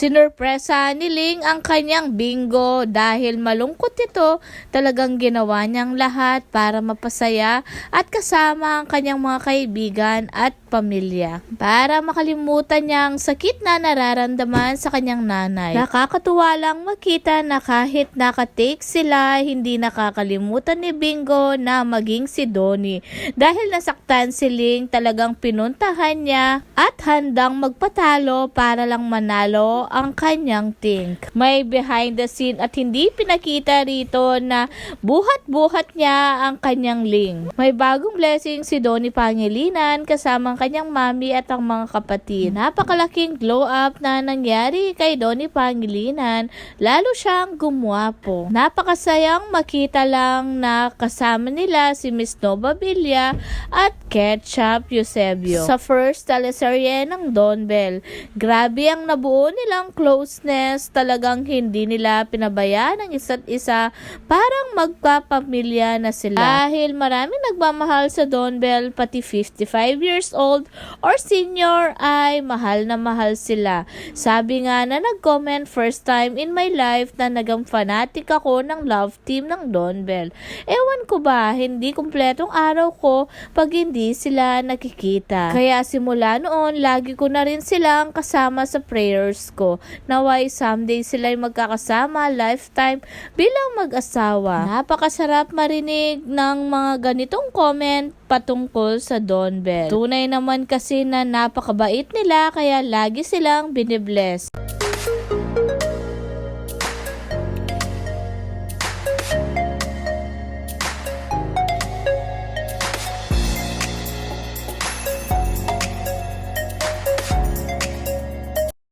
Sinurpresa ni Ling ang kanyang bingo dahil malungkot ito, talagang ginawa niyang lahat para mapasaya at kasama ang kanyang mga kaibigan at pamilya. Para makalimutan niya sakit na nararamdaman sa kanyang nanay. Nakakatuwa lang makita na kahit nakatake sila, hindi nakakalimutan ni Bingo na maging si Donnie. Dahil nasaktan si Ling, talagang pinuntahan niya at handang magpatalo para lang manalo ang kanyang think. May behind the scene at hindi pinakita rito na buhat-buhat niya ang kanyang Ling. May bagong blessing si Donnie Pangilinan kasama ang kanyang mami at ang mga kapatid. Napakalaking glow up na nangyari kay Donnie Pangilinan, lalo siyang gumwapo. Napakasayang makita lang na kasama nila si Miss Nova Villa at Ketchup Eusebio sa first teleserye ng Don Bell. Grabe ang nabuo nilang closeness, talagang hindi nila pinabayaan ang isa't isa, parang magkapamilya na sila. Dahil marami nagmamahal sa Don Bell, pati 55 years old or senior ay mahal na mahal sila. Sabi nga na nag-comment first time in my life na naging fanatic ako ng love team ng Don Bell. Ewan ko ba, hindi kumpletong araw ko pag hindi sila nakikita. Kaya simula noon, lagi ko na rin silang kasama sa prayers ko. Naway someday sila'y magkakasama lifetime bilang mag-asawa. Napakasarap marinig ng mga ganitong comment patungkol sa Don Bell. Tunay naman kasi na napakabait nila kaya lagi silang binibless.